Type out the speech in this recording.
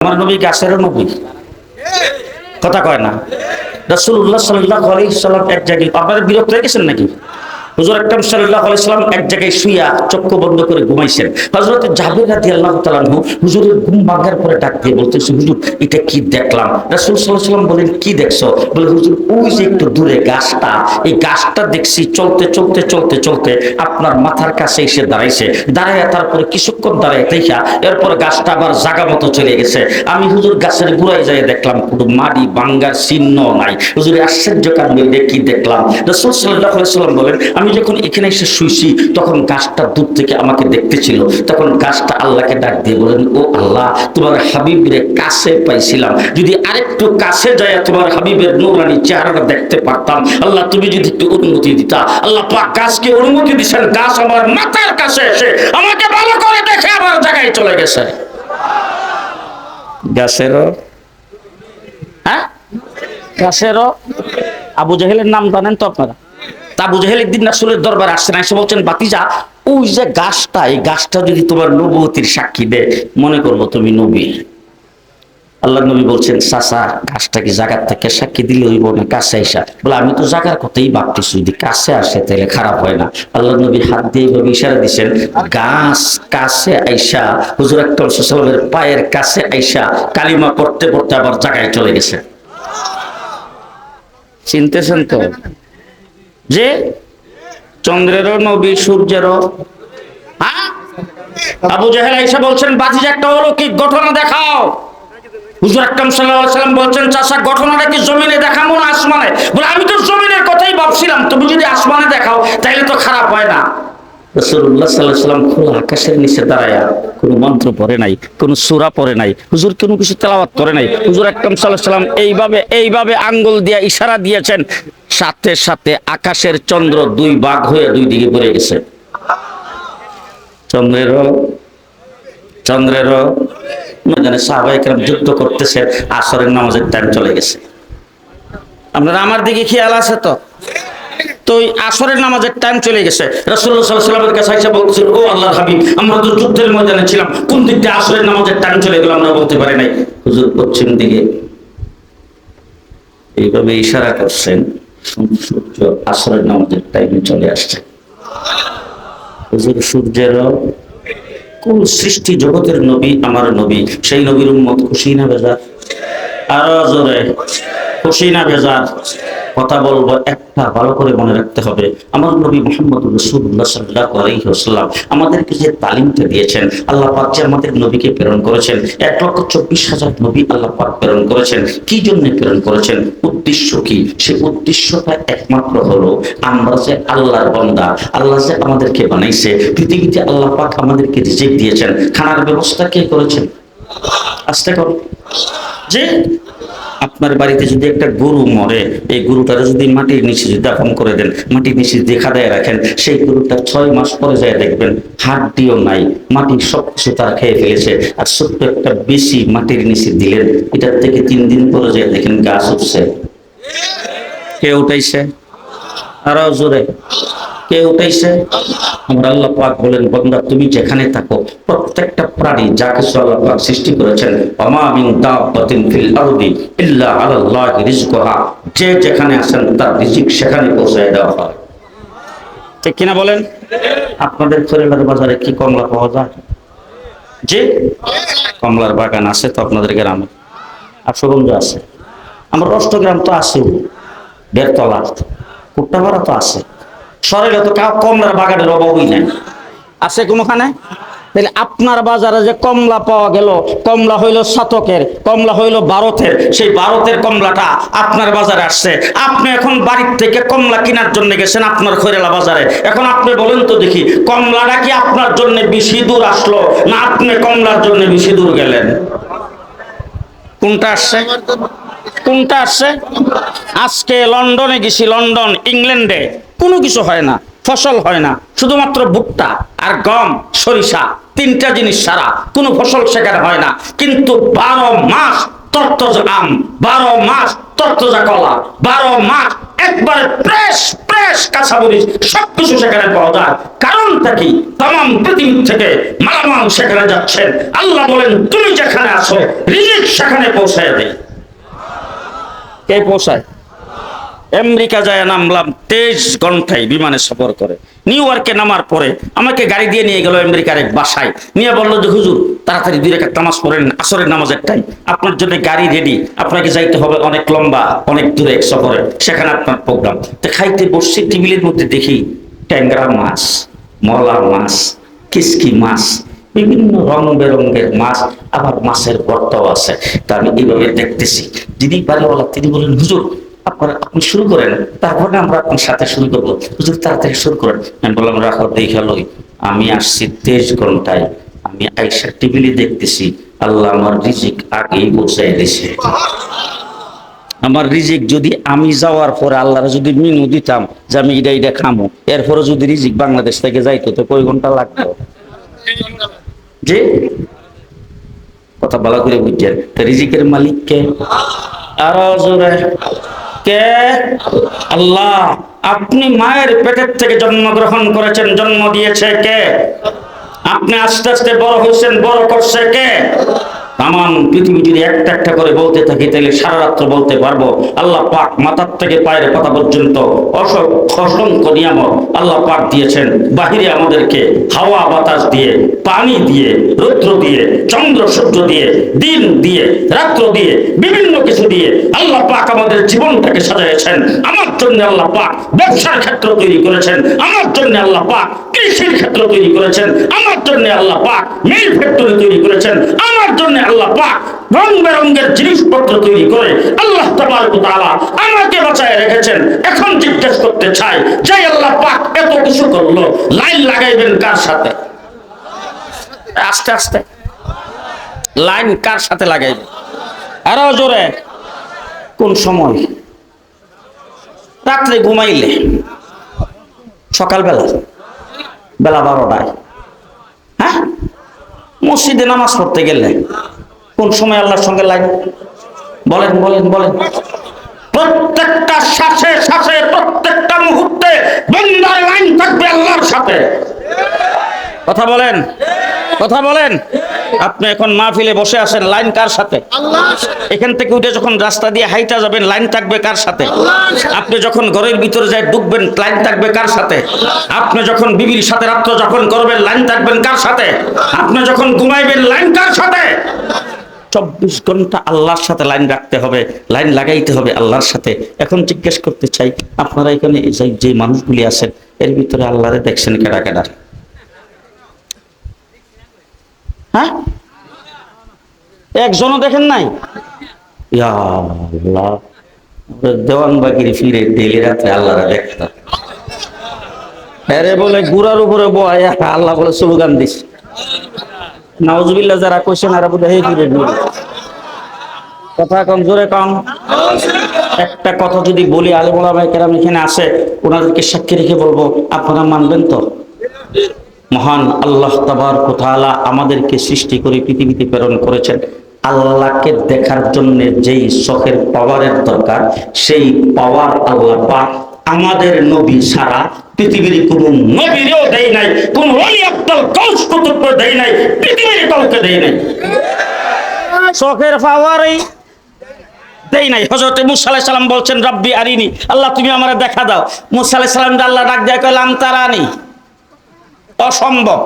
আমার নবী গাছেরও নবী? কথা কয় না। রসুল্লাহ সাল্লাহ আলি সাল্লাম এক জায়গায় আপনাদের বিরক্ত গেছেন নাকি? হুজুর আকরাম এক জায়গায় শুইয়া চক্ষু বন্ধ করে ঘুমাইছেন। হুজুরের ঘুম ভাঙার পরে ডাক দিয়ে বলতেছে, হুজুর, এটা কি দেখলাম? সাল্লাম বলেন, কি দেখছ? বলে, হুজুর, ওই যে একটু দূরে গাছটা, এই গাছটা দেখছি চলতে চলতে চলতে চলতে আপনার মাথার কাছে এসে দাঁড়াইছে। দাঁড়াইয়া তারপরে কিছুক্ষণ দেখা এরপর গাছটা আবার জাগা মতো চলে গেছে। আমি হুজুর গাছের গুড়ায় যাই দেখলাম, কোনো মাটি বাঙ্গার, চিহ্ন নাই। হুজুর আশ্চর্য কারণে দেখি দেখলাম? রসুল সাল্লাহ সাল্লাম বলেন আমি যখন এখানে এসে শুইছি তখন গাছটা দূর থেকে আমাকে দেখতেছিল। তখন গাছটা আল্লাহকে ডাক দিয়ে বলেন ও আল্লাহ তোমার হাবিবের কাছে পাইছিলাম। যদি আরেকটু কাছে যায় তোমার হাবিবের নুরানি চেহারাটা দেখতে পারতাম আল্লাহ তুমি যদি একটু অনুমতি দিতা আল্লাহ পাক গাছকে অনুমতি দিচ্ছেন গাছ আমার মাথার কাছে এসে আমাকে ভালো করে দেখে আমার জায়গায় চলে গেছে। গাছেরও? হ্যাঁ? গাছেরও? আবু জাহেলের নাম জানেন তো আপনারা? আবু জাহেল একদিন রাসুলের দরবার আসছেন এসে বলছেন বাতিজা ওই যে গাছটা, এই গাছটা যদি তোমার নবতির সাক্ষী দেয়, মনে করব তুমি নবী। আল্লাহ নবী বলছেন, চাচা গাছটা কি জায়গার থেকে সাক্ষী দিলে হইব না, কাছে আইসা। বলে, আমি তো জায়গার কথাই ভাবতেছি, যদি কাছে আসে তাহলে খারাপ হয় না। আল্লাহ নবী হাত দিয়ে এইভাবে ইশারা দিচ্ছেন গাছ কাছে আইসা, হুজুর সাল্লামের পায়ের কাছে আইসা কালিমা পড়তে পড়তে আবার জাগায় চলে গেছে। চিনতেছেন তো? যে চন্দ্রেরও নবী, সূর্যেরও। হ্যাঁ? আবু জাহেল আইসা বলছেন বাতিজা একটা অলৌকিক ঘটনা দেখাও। হুজুর আকরাম সাল্লাল্লাহু সাল্লাম বলছেন, চাচা, ঘটনাটা কি জমিনে দেখাবো না আসমানে? বলে, আমি তো জমিনের কথাই ভাবছিলাম, তুমি যদি আসমানে দেখাও তাহলে তো খারাপ হয় না। রসুল্লাহ সাল্লাহ খোলা আকাশের নিচে দাঁড়ায়া, কোনো মন্ত্র পড়ে নাই, কোনো সুরা পড়ে নাই, হুজুর কোনো কিছু তেলাওয়াত করে নাই। হুজুর আকরাম সাল্লাহ সাল্লাম এইভাবে এইভাবে আঙ্গুল দিয়া ইশারা দিয়েছেন সাথে সাথে আকাশের চন্দ্র দুই বাঘ হয়ে দুই দিকে পড়ে গেছে। চন্দ্রের চন্দ্রের ময়দানে সাহাবাহিকরাম যুদ্ধ করতেছে, আসরের নামাজের টাইম চলে গেছে। আপনারা আমার দিকে খেয়াল আছে তো? তো ওই আসরের নামাজের টাইম চলে গেছে। রসুল্লাহ সাল্লাহ সাল্লামের কাছে আইসা বলতেছেন ও আল্লাহ হাবিব, আমরা তো যুদ্ধের ময়দানে ছিলাম, কোন দিক দিয়ে আসরের নামাজের টাইম চলে গেল আমরা বলতে পারি নাই? হুজুর পশ্চিম দিকে এইভাবে ইশারা করছেন। সূর্য আসরের নামাজের টাইমে চলে আসছে। হুজুর কোন সৃষ্টি জগতের নবী, আমার নবী, সেই নবীর উম্মত খুশি না বেজা? আরও জোরে। খুশি না বেজার? কথা বলব একটা ভালো করে মনে রাখতে হবে। আমার নবী মোহাম্মদ রসুল্লাহ সাল্লাহ আমাদেরকে যে তালিমটা দিয়েছেন, আল্লাহ পাক যে আমাদের নবীকে প্রেরণ করেছেন, এক লক্ষ চব্বিশ হাজার নবী আল্লাহ পাক প্রেরণ করেছেন। কি জন্য প্রেরণ করেছেন? উদ্দেশ্য কি? সে উদ্দেশ্যটা একমাত্র হলো আমরা যে আল্লাহর বন্দা, আল্লাহ যে আমাদেরকে বানাইছে, পৃথিবীতে আল্লাহ পাক আমাদেরকে দিয়েছেন। খানার ব্যবস্থা কে করেছেন? আস্তে করো। যে আপনার বাড়িতে যদি একটা গরু মরে, এই গরুটারে যদি মাটির নিচে দাফন করে দেন, মাটির নিচে দেখা দেয় রাখেন, সেই গরুটা ছয় মাস পরে যায় দেখবেন হাড্ডিও নাই, মাটির সব কিছু তারা খেয়ে ফেলেছে। আর ছোট্ট একটা বেশি মাটির নিচে দিলেন, এটার থেকে তিন দিন পরে যায় দেখেন গাছ উঠছে কে উঠাইছে? আরও জোরে। কে উঠাইছে? আমরা আল্লাহ পাক বলেন, বন্দা, তুমি যেখানে থাকো, প্রত্যেকটা প্রাণী যা কিছু আল্লাহ পাক সৃষ্টি করেছেন, ওমা মিন দাব্বাতিন ফিল আরদি ইল্লা আলাল্লাহি রিজকুহা যে যেখানে আছেন, তার রিজিক সেখানে পৌঁছায় দেওয়া হয়। ঠিক কিনা বলেন? আপনাদের ফরিলার বাজারে কি কমলা পাওয়া যায়? যে কমলার বাগান আছে তো আপনাদের গ্রামে। আশুগঞ্জ আছে। আমার অষ্টগ্রাম তো আছে। বেরতলা কুট্টাপাড়া তো আছে। শহরে তো কমলার বাগানের অভাবই নাই। আছে কোনোখানে? তাহলে আপনার বাজারে যে কমলা পাওয়া গেল, কমলা হইল শতকের, কমলা হইল ভারতের সেই ভারতের কমলাটা আপনার বাজারে আসছে। আপনি এখন বাড়ির থেকে কমলা কেনার জন্য গেছেন আপনার খৈরেলা বাজারে। এখন আপনি বলেন তো দেখি, কমলাটা কি আপনার জন্য বেশি দূর আসলো, না আপনি কমলার জন্য বেশি দূর গেলেন? কোনটা আসছে? কোনটা আসছে? আজকে লন্ডনে গেছি, লন্ডন, ইংল্যান্ডে। কোনো কিছু হয় না, ফসল হয় না, শুধুমাত্র ভুট্টা আর গম, সরিষা, তিনটা জিনিস ছাড়া কোনো ফসল সেখানে হয় না। কিন্তু বারো মাস আম, বারো মাস কলা, বারো মাস একবারে প্রেস প্রেস সবকিছু সেখানে পাওয়া যায়। কারণটা কি? তাম পৃথিবী থেকে মালামাল সেখানে যাচ্ছেন আল্লাহ বলেন, তুমি যেখানে আছো, রিজিক সেখানে পৌঁছায় দেয় কে পৌঁছায়? আমেরিকা যায় নামলাম তেইশ ঘন্টায় বিমানে সফর করে। নিউ ইয়র্কে নামার পরে আমাকে গাড়ি দিয়ে নিয়ে গেল আমেরিকার এক বাসায়। নিয়ে বলল যে, হুজুর, তাড়াতাড়ি দুই রেখা তামাজ পড়েন, আসরের নামাজের টাইম আপনার জন্য গাড়ি রেডি আপনাকে যাইতে হবে অনেক লম্বা, অনেক দূরে এক সফরে। সেখানে আপনার প্রোগ্রাম তো খাইতে বসছি, টেবিলের মধ্যে দেখি ট্যাংরা মাছ মলা মাছ, কিসকি মাছ বিভিন্ন রং বেরঙ্গের মাছ, আবার মাছের ভর্তাও আছে। তা আমি এইভাবে দেখতেছি। যিনি বাড়িওয়ালা, তিনি বলেন হুজুর, আপনারা আপনি শুরু করেন, তারপরে আমরা আপনার সাথে শুরু করব। হুজুর তাড়াতাড়ি শুরু করেন। আমি বললাম, রাখো, দেখে লই। আমি আসছি তেইশ ঘন্টায়। আমি আইসা টেবিলে দেখতেছি। আল্লাহ আমার রিজিক আগেই বসাই দিছে আমার রিজিক যদি আমি যাওয়ার পরে আল্লাহর যদি মিনু দিতাম যে আমি এটা এটা খামো এরপরে যদি রিজিক বাংলাদেশ থেকে যাইতো, তো কয় ঘণ্টা লাগতো? যে? কথা বলা করে বুঝছেন তো রিজিকের মালিক কে? আর কে? আল্লাহ। আপনি মায়ের পেটের থেকে জন্মগ্রহণ করেছেন, জন্ম দিয়েছে কে? আপনি আস্তে আস্তে বড় হয়েছেন, বড় করছে কে? তাম পৃথিবী যদি একটা একটা করে বলতে থাকি তাহলে সারা রাত্র বলতে পারব, আল্লাহ পাক মাথার থেকে পায়ের কথা পর্যন্ত অসংখ্য নিয়ামত আল্লাহ পাক দিয়েছেন। বাহিরে আমাদেরকে হাওয়া, বাতাস দিয়ে, পানি দিয়ে, রৌদ্র দিয়ে, চন্দ্র সূর্য দিয়ে, দিন দিয়ে, রাত্র দিয়ে, বিভিন্ন কিছু দিয়ে আল্লাহ পাক আমাদের জীবনটাকে সাজাইছেন আমার জন্য আল্লাহ পাক ব্যবসার ক্ষেত্র তৈরি করেছেন। আমার জন্য আল্লাহ পাক কৃষির ক্ষেত্র তৈরি করেছেন। আমার জন্য আল্লাহ পাক মিল ফ্যাক্টরি তৈরি করেছেন। আমার আল্লাহ পাক রং বেরঙ্গের জিনিসপত্র তৈরি করে আল্লাহ ওয়া আমাকে বাঁচায় রেখেছেন। এখন জিজ্ঞেস করতে চাই আল্লাহ পাক এত কিছু করল, লাইন লাগাইবেন কার সাথে? আস্তে আস্তে। লাইন কার সাথে লাগাইবে আরও জোরে। কোন সময়? রাত্রে ঘুমাইলে। সকালবেলা? বেলা বারোটায়। হ্যাঁ? মসজিদে নামাজ পড়তে গেলে? কোন সময় আল্লাহর সঙ্গে লাইন? বলেন বলেন বলেন। প্রত্যেকটা শ্বাসে শ্বাসে, প্রত্যেকটা মুহূর্তে বন্দার লাইন থাকবে আল্লাহর সাথে। কথা বলেন কথা বলেন। আপনি এখন মাহফিলে বসে আছেন, লাইন কার সাথে? এখান থেকে উঠে যখন রাস্তা দিয়ে হাইটা যাবেন, লাইন থাকবে কার সাথে? আপনি যখন ঘরের ভিতরে যায় ঢুকবেন লাইন থাকবে কার সাথে? আপনি যখন বিবির সাথে রাত্র যখন করবেন, লাইন থাকবেন কার সাথে? আপনি যখন ঘুমাইবেন, লাইন কার সাথে? চব্বিশ ঘণ্টা আল্লাহর সাথে লাইন রাখতে হবে, লাইন লাগাইতে হবে আল্লাহর সাথে। এখন জিজ্ঞেস করতে চাই, আপনারা এখানে যে- মানুষগুলি আছেন, এর ভিতরে আল্লাহরে দেখছেন কেডা কেডা? হ্যাঁ? একজনও দেখেন নাই? আল্লাহ। দেওয়ান বাকির ফিরে ডেলি রাত্রে আল্লাহরা দেখতাম। আরে বলে, গুড়ার উপরে বয়, আল্লাহ বলে, স্লোগান দিস যারা কোশ্চেন আর বোধ হয় কথা কম, জোরে কম। একটা কথা যদি বলি ভাই কেরাম এখানে আসে, ওনাদেরকে সাক্ষী রেখে বলব, আপনারা মানবেন তো? মহান আল্লাহ তাবার কোথালা আমাদেরকে সৃষ্টি করে পৃথিবীতে প্রেরণ করেছেন। আল্লাহকে দেখার জন্য যেই শখের পাওয়ারের দরকার, সেই পাওয়ার আল্লাহ পাক আমাদের নবী ছাড়া পৃথিবীর কোন নবীরও দেয় নাই, কোন আব্দুল কৌশ কুতুব দেয় নাই, পৃথিবীর কাউকে দেয় নাই। শখের পাওয়ারই দেই নাই। হজরত মুসা আলাইহিস সালাম বলছেন, রব্বি আরিনি, আল্লাহ তুমি আমারে দেখা দাও। মুসা আলাইহিস সালাম আল্লাহ ডাক দেয় কইলাম তারানি? অসম্ভব।